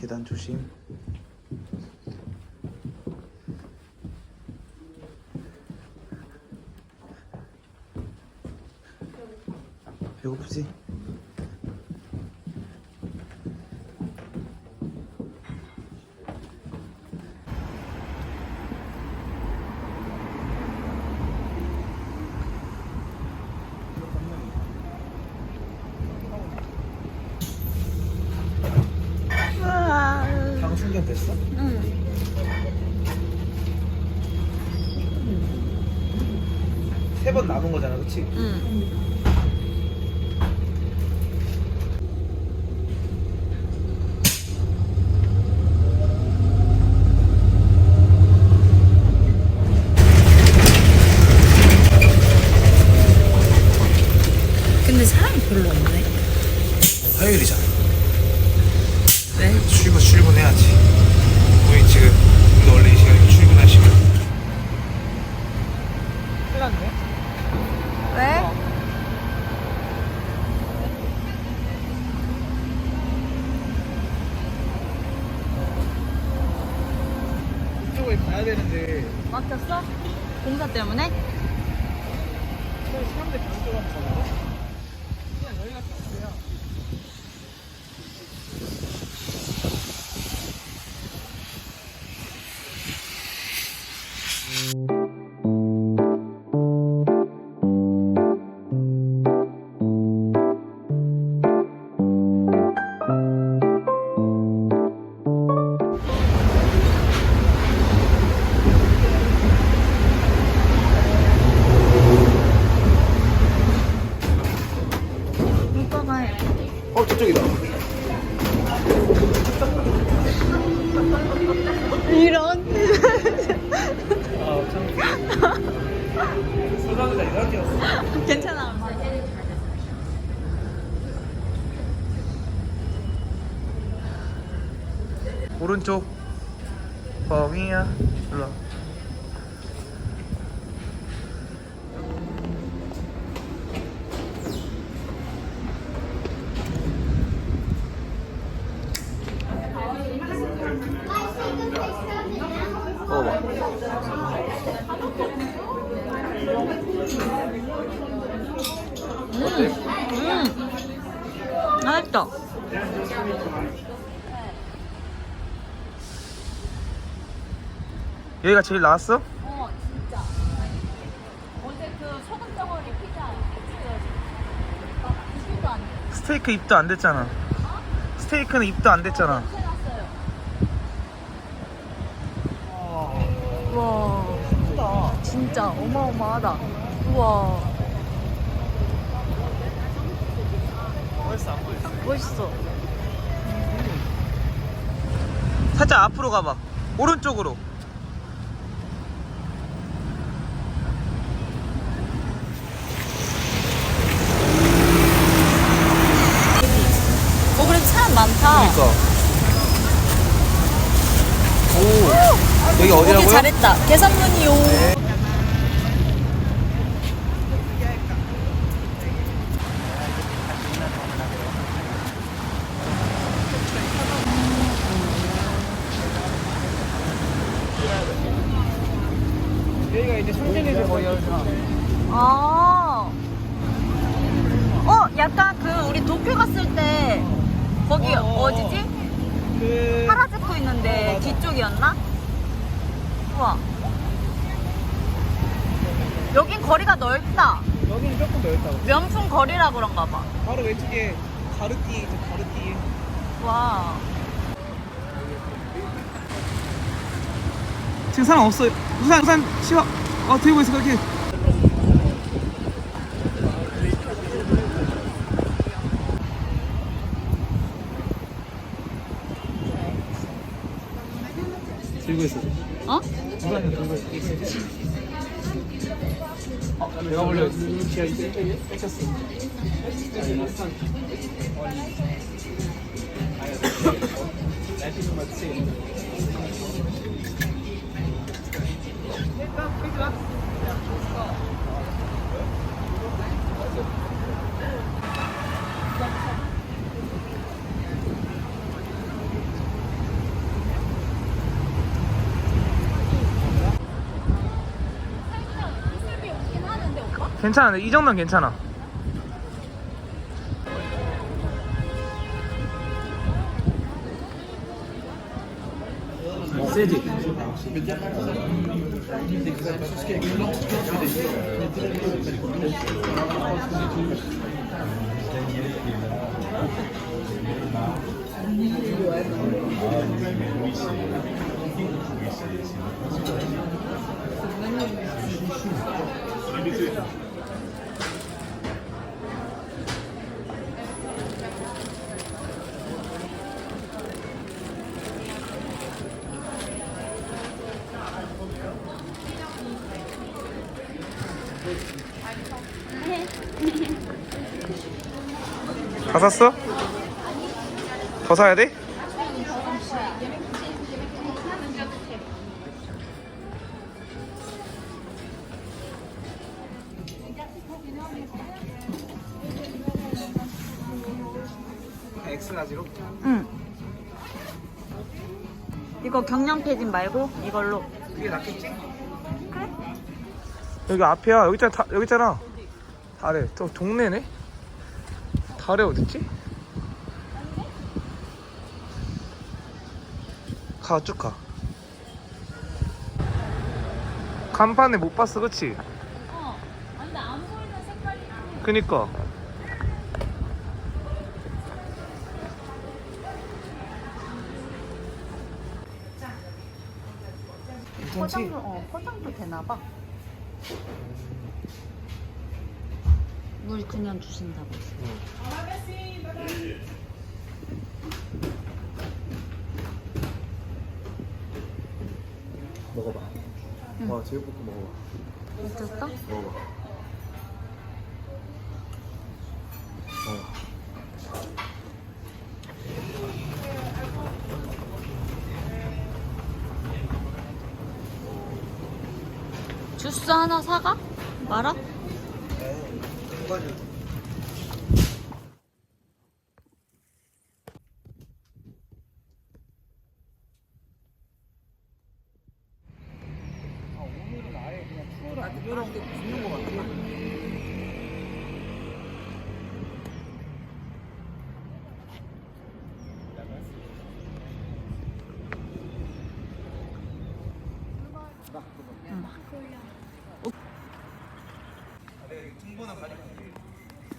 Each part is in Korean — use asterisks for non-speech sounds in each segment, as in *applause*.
계단 조심. 배고프지? 됐어? 응. 세 번 남은 거잖아, 그치? 응. 근데 사람이 별로 없네. 화요일이잖아. 왜? 출근 출근해야지. 지금 원래 이 시간이 출근할 시간. 큰일 났네. 왜? 이쪽에 가야 되는데 막혔어? 공사 때문에? 사람들 쪽으로 가나? 어 저쪽이다. 이런. 아. 괜찮아. 오른쪽 뻥이야. 일로 와. 맛있다. 여기가 제일 나았어? 어, 진짜. 어제 그 소금 덩어리 피자 그 입도 안 돼. 스테이크 입도 안 됐잖아. 스테이크는 입도 안 됐잖아. 우와, 크다. 진짜 어마어마하다. 우와, 벌써 안 보였어. 멋있어. 살짝 앞으로 가봐. 오른쪽으로. 어, 그래도 사람 많다. 그러니까. 오. 여기 어디라고요? 잘했다. 계산문이요. 여기가 이제 성진에서 거의 하는 사람. 아. 어, 약간 그 우리 도쿄 갔을 때 거기 어, 어, 어, 디지 그 하라즈쿠 있는데 어, 맞아. 뒤쪽이었나? 우와. 여긴 거리가 넓다. 여기는 조금 넓다고. 명품 거리라 그런가 봐. 바로 왼쪽에 가르띠, 저 가르띠. 와. 지금 사람 없어요. 우산, 우산 치워. 어, 들고 있어, 그렇게. 들고 있어. 어? 우산이 들고 있어. 어, 내가 원래 지하 이제 뺏겼어. 괜찮아. 이 정도는 괜찮아. 세지. 다 샀어? 더 사야 돼? 엑스라지로? 응. 이거 경량 패딩 말고 이걸로. 그게 낫겠지? 여기 앞이야. 여기 있잖아. 다, 여기 있잖아. 달에. 저 동네네? 달에 어딨지? 가, 쭉 가. 간판에 못 봤어, 그치? 어. 근데 안 보이는 색깔이. 그니까. 포장도 어 포장도 되나 봐. 물 그냥 주신다고. 먹어봐. 와, 제육볶음 먹어봐. 미쳤어? 먹어봐. 주스 하나 사가? 말아? 오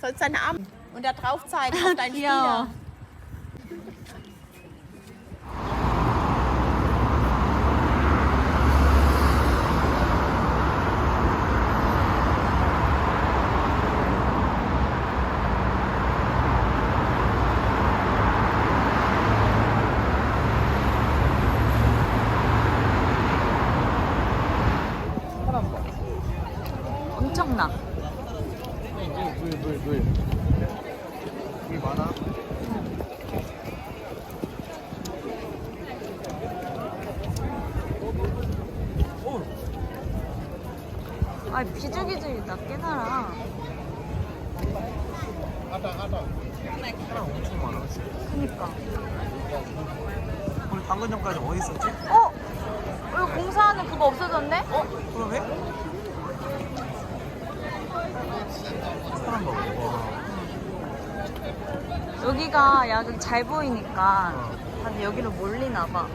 Sollst deine Arme und da drauf zeigen auf deinen Spieler. 아 비주기주기 낮게 살아. 사람 엄청 많아. 그니까. 우리 방금 전까지 어디 있었지? 어? 여기 공사하는 그거 없어졌네? 어? 그러네? 사람 먹어. 여기가 약간 잘 보이니까 다들 여기로 몰리나 봐.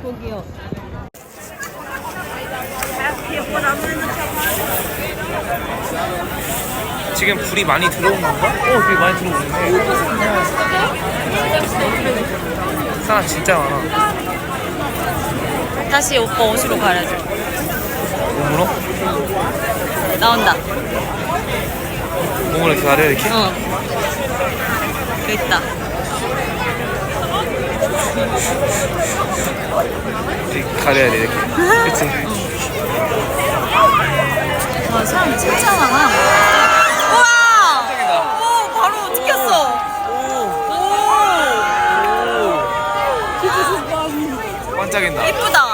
거기요. 지금 불이 많이 들어온 건가? 어, 불이 많이 들어오네. 사람 진짜 많아. 다시 오빠 옷으로 가려줘. 몸으로? 나온다. 몸으로 이렇게 가려, 이렇게? 어. 이렇게 가려야 돼, 이렇게. 그치? *laughs* 와, 사람 진짜 많아. 우와! 오, 바로 찍혔어. 오! 반짝인다. 이쁘다.